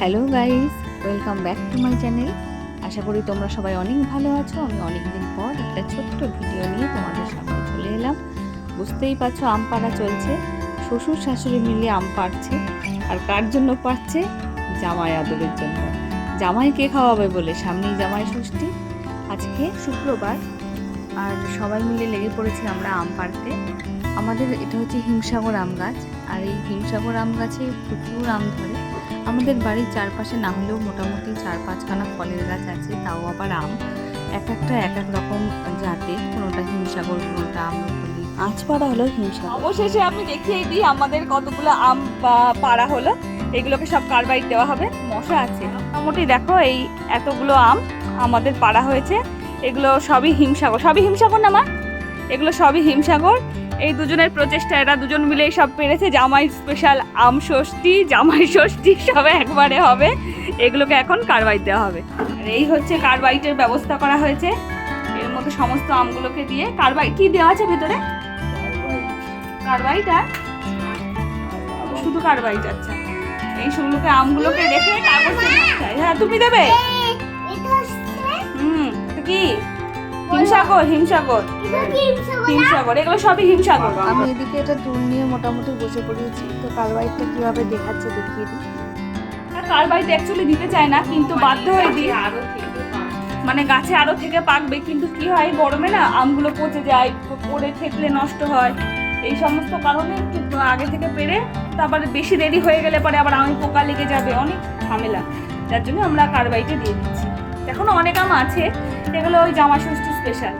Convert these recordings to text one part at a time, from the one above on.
Hello guys, welcome back to my channel. আশা করি তোমরা সবাই অনেক ভালো আছো। আমি অনেক দিন পর একটা ছোট্ট ভিডিও নিয়ে তোমাদের সামনে চলে এলাম। বুঝতেই পারছ, আম পাড়া চলছে। শ্বশুর শাশুড়ি মিলে আম পাড়ছে। আর কার জন্য পাড়ছে? জামাই আদরের জন্য। জামাইকে খাওয়াবে বলে, সামনেই জামাই ষষ্ঠী। আজকে শুক্রবার, আর সবাই মিলে লেগে পড়েছি আমরা আম পাড়তে। আমাদের এটা হচ্ছে হিমসাগর আম গাছ। আর এই হিমসাগর আম গাছে প্রচুর আম ধরে। আমাদের বাড়ির চারপাশে না হলেও মোটামুটি চার পাঁচখানা ফলের গাছ আছে তাও আবার আম। এক একটা এক এক রকম জাতে কোনোটা হিমসাগর কোনোটা আম্রপলি আজ পাড়া হলো হিমসাগর। অবশেষে আমি দেখিয়ে দিই আমাদের কতগুলো আম বা- পাড়া হলো। এগুলোকে সব কারবাইট দেওয়া হবে? মশা আছে। মোটামুটি দেখো এই এতগুলো আম আমাদের পাড়া হয়েছে। এগুলো সবই হিমসাগর। সবই হিমসাগর না মা? এগুলো সবই হিমসাগর। এই দুজনের প্রচেষ্টা এরা দুজন মিলে সব পেরেছে। জামাই স্পেশাল আম ষষ্ঠী জামাই ষষ্ঠী সব একবারে হবে। এগুলোকে এখন কারবাইট দেওয়া হবে। আর এই হচ্ছে কারবাইটের ব্যবস্থা করা হয়েছে। এর মধ্যে সমস্ত আমগুলোকে দিয়ে কারবাইট কি দেওয়া আছে ভেতরে? কারবাইট আর শুধু কারবাইট আচ্ছা। এই সেগুলোকে আমগুলোকে রেখে কাগজে হ্যাঁ তুমি দেবে? হুম কি? হিমসাগর হিমসাগর। হিমসাগর এগুলো সবই হিমসাগর। আমি এদিকে এটা টুল নিয়ে মোটামুটি বসে পড়িয়েছি তো কালবাইটটা কীভাবে দেখাচ্ছে দেখিয়ে দিই। কারবাইট অ্যাকচুয়ালি দিতে চায় না কিন্তু বাধ্য হয়ে দিই। মানে গাছে আরও থেকে পাকবে কিন্তু কি হয় গরমে না আমগুলো পচে যায় পড়ে থেকলে নষ্ট হয়। এই সমস্ত কারণে একটু আগে থেকে পেরে তারপরে বেশি দেরি হয়ে গেলে পরে আবার আমি পোকা লেগে যাবে অনেক ঝামেলা। যার জন্য আমরা কারবাইটে দিয়ে দিচ্ছি। এখনও অনেক আম আছে যেগুলো ওই জামা ষষ্ঠী স্পেশাল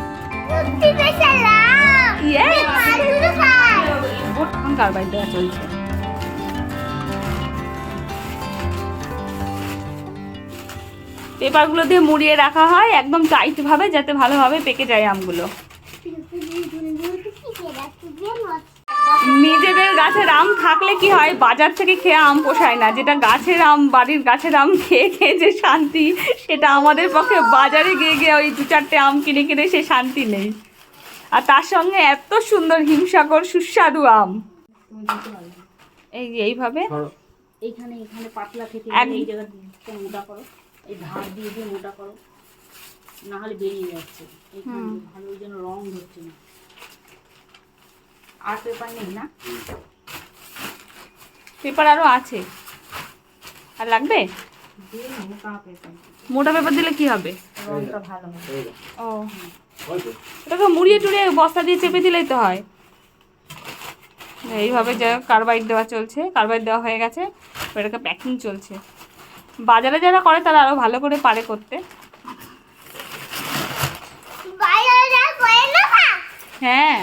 এখন কারবাইট দেওয়া চলছে পেপারগুলো দিয়ে মুড়িয়ে রাখা হয় একদম টাইট ভাবে যাতে ভালোভাবে পেকে যায় আমগুলো। নিজেদের গাছের আম থাকলে কি হয়? বাজার থেকে খেয়ে আম পোষায় না। যেটা গাছের আম বাড়ির গাছের আম খেয়ে খেয়ে যে শান্তি সেটা আমাদের পক্ষে বাজারে গিয়ে গিয়ে ওই দু চারটে আম কিনে কিনে সে শান্তি নেই। আর তার সঙ্গে এত সুন্দর হিমসাগর সুস্বাদু আম। এই যে এইভাবে এইখানে এখানে পাতলা থেকে এক- এই জায়গা মোটা করো। এই ধার দিয়ে দিয়ে মোটা করো। না হলে বেরিয়ে যাচ্ছে। এখানে ভালো ওই জন্য রং ধরছে না। আর পেপার নেই না? পেপার আরও আছে। আর লাগবে? মোটা পেপার দিলে কি হবে? ও। এটাকে মুড়িয়ে টুড়িয়ে বস্তা দিয়ে চেপে দিলেই তো হয়। এইভাবে যা কার্বাইড দেওয়া চলছে কার্বাইড দেওয়া হয়ে গেছে এবার এটাকে প্যাকিং চলছে। বাজারে যারা করে তারা আরও ভালো করে পারে করতে। হ্যাঁ।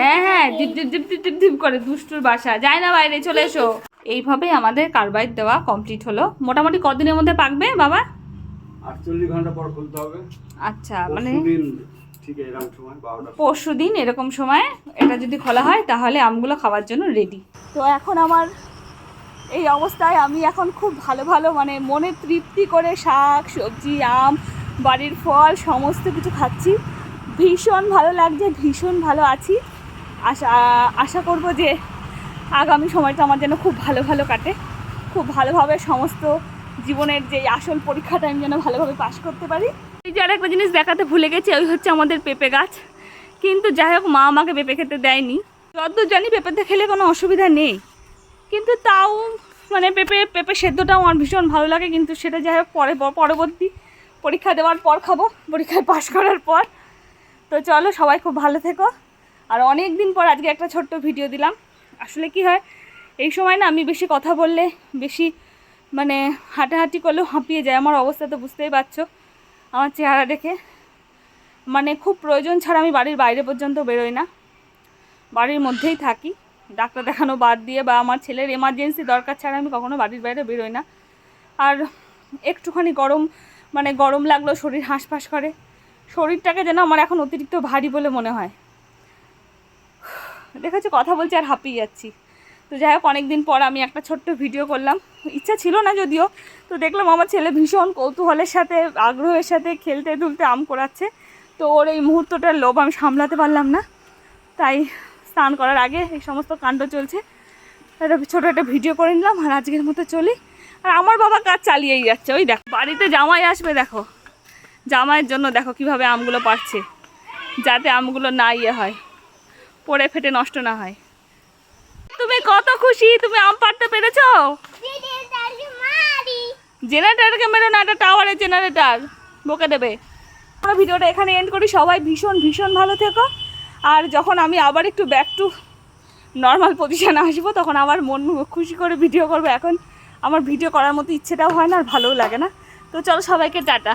হ্যাঁ হ্যাঁ deep deep deep deep deep deep করে দুষ্টুর বাসা যায় না বাইরে চলে এসো এইভাবে আমাদের কার্বাইড দেওয়া কমপ্লিট হলো মোটামুটি কদিনের মধ্যে পাকবে বাবা আটচল্লিশ ঘণ্টা পর খুলতে হবে আচ্ছা মানে ঠিক এরকম সময় বারোটা পরশু দিন এরকম সময় এটা যদি খোলা হয় তাহলে আমগুলো খাওয়ার জন্য রেডি তো এখন আমার এই অবস্থায় আমি এখন খুব ভালো ভালো মানে মনে তৃপ্তি করে শাক সবজি আম বাড়ির ফল সমস্ত কিছু খাচ্ছি ভীষণ ভালো লাগছে, ভীষণ ভালো আছি। আশা আশা করব যে আগামী সময়টা আমার যেন খুব ভালো ভালো কাটে। খুব ভালোভাবে সমস্ত জীবনের যে আসল পরীক্ষাটা আমি যেন ভালোভাবে পাশ করতে পারি। এই যে আরেকটা জিনিস দেখাতে ভুলে গেছি, ওই হচ্ছে আমাদের পেঁপে গাছ। কিন্তু যাই হোক, মা আমাকে পেঁপে খেতে দেয়নি। যতদূর জানি পেঁপেতে খেলে কোনো অসুবিধা নেই। কিন্তু তাও মানে পেঁপে পেঁপে সেদ্ধটাও আমার ভীষণ ভালো লাগে। কিন্তু সেটা যাই হোক, পরে, পরবর্তী পরীক্ষা দেওয়ার পর খাব। পরীক্ষায় পাশ করার পর। তো চলো, সবাই খুব ভালো থেকো। আর অনেক দিন পর আজকে একটা ছোট্ট ভিডিও দিলাম। আসলে কি হয়, এই সময় না আমি বেশি কথা বললে বেশি মানে হাঁটাহাঁটি করলেও হাঁপিয়ে যায়। আমার অবস্থা তো বুঝতেই পারছ, আমার চেহারা দেখে। মানে খুব প্রয়োজন ছাড়া আমি বাড়ির বাইরে পর্যন্ত বেরোই না। বাড়ির মধ্যেই থাকি। ডাক্তার দেখানো বাদ দিয়ে বা আমার ছেলের এমার্জেন্সি দরকার ছাড়া আমি কখনো বাড়ির বাইরে বেরোই না। আর একটুখানি গরম মানে গরম লাগল শরীর হাঁসফাঁস করে। শরীরটাকে যেন আমার এখন অতিরিক্ত ভারী বলে মনে হয়। দেখেছ, কথা বলছি আর হাঁপিয়ে যাচ্ছি। তো যাই হোক, অনেকদিন পর আমি একটা ছোট্ট ভিডিও করলাম। ইচ্ছা ছিল না যদিও, তো দেখলাম আমার ছেলে ভীষণ কৌতূহলের সাথে, আগ্রহের সাথে খেলতে দুলতে আম করাচ্ছে। তো ওর এই মুহূর্তটার লোভ আমি সামলাতে পারলাম না। তাই স্নান করার আগে এই সমস্ত কাণ্ড চলছে। একটা ছোটো একটা ভিডিও করে নিলাম আর আজকের মতো চলি। আর আমার বাবা কাজ চালিয়েই যাচ্ছে, ওই দেখো, বাড়িতে জামাই আসবে, দেখো। জামাইয়ের জন্য দেখো কীভাবে আমগুলো পারছে যাতে আমগুলো না ইয়ে হয়, পড়ে ফেটে নষ্ট না হয়। তুমি কত খুশি, তুমি আম পাড়তে পেরেছ? জেনারেটারকে মেরো না একটা টাওয়ারের জেনারেটার বকে দেবে। আমরা ভিডিওটা এখানে এন্ড করি, সবাই ভীষণ ভীষণ ভালো থেকো। আর যখন আমি আবার একটু ব্যাক টু নর্মাল পজিশানে আসব, তখন আমার মন খুশি করে ভিডিও করব। এখন আমার ভিডিও করার মতো ইচ্ছেটাও হয় না, আর ভালোও লাগে না। তো চলো সবাইকে টাটা।